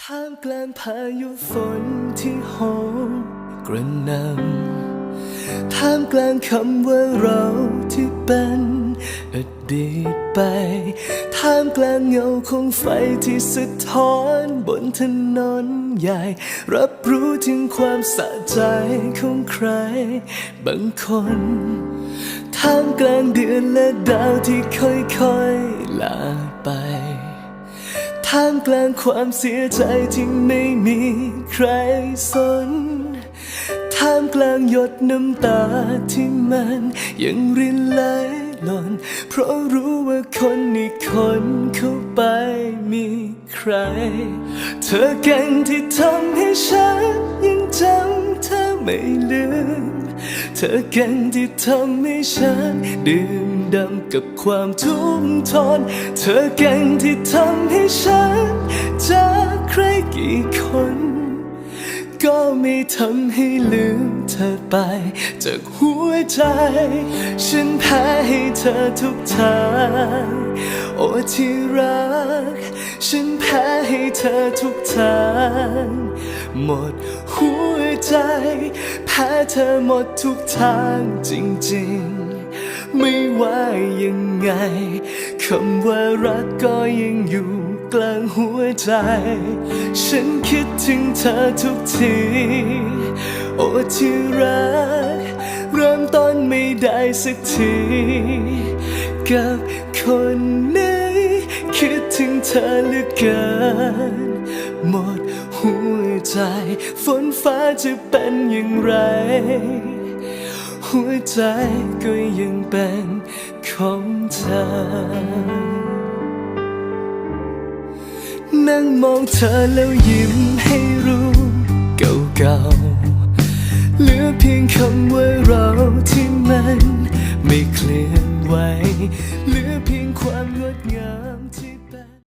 ท่ามกลางพายุฝนที่โหมกระหนำท่ามกลางคำว่าเราที่เป็นอดีตไป ท่ามกลางเงาของไฟที่สะท้อนบนถนนใหญ่ รับรู้ถึงความสะใจของใคร บางคน ท่ามกลางเดือนและดาวที่ค่อย ท่ามกลางความเสียใจที่ไม่มีใครสน ท่ามกลางหยดน้ำตาที่มันยังรินไหลหล่น เพราะรู้ว่าคนอีกคนเข้าไปมีใคร เธอเก่งที่ทำให้ฉันยังจำเธอไม่ลืม เธอเก่งที่ทำให้ฉันดื่ม ด่ำกับความทุกข์ทน เธอเก่งที่ทำให้ฉันจากใครกี่คน ก็ไม่ทำให้ลืมเธอไป จากหัวใจ ฉันแพ้ให้เธอทุกทางโอ้ที่รัก ฉันแพ้ให้เธอทุกทางหมดหัวใจ แพ้เธอหมดทุกทางจริงๆ ว่ายังไงคำว่ารักก็ยังอยู่กลางหัวใจ ฉันคิดถึงเธอทุกที โอ้ที่รัก เริ่มต้นไม่ได้สักที กับคนนี้คิดถึงเธอเหลือเกิน หมดหัวใจ ฝนฟ้าจะเป็นอย่างไร หัวใจก็ยังเป็นของเธอ นั่งมองเธอแล้วยิ้มให้รู้เก่าๆเหลือเพียงคำว่าเราที่มันไม่เคลื่อนไหวเหลือเพียงความงดงาม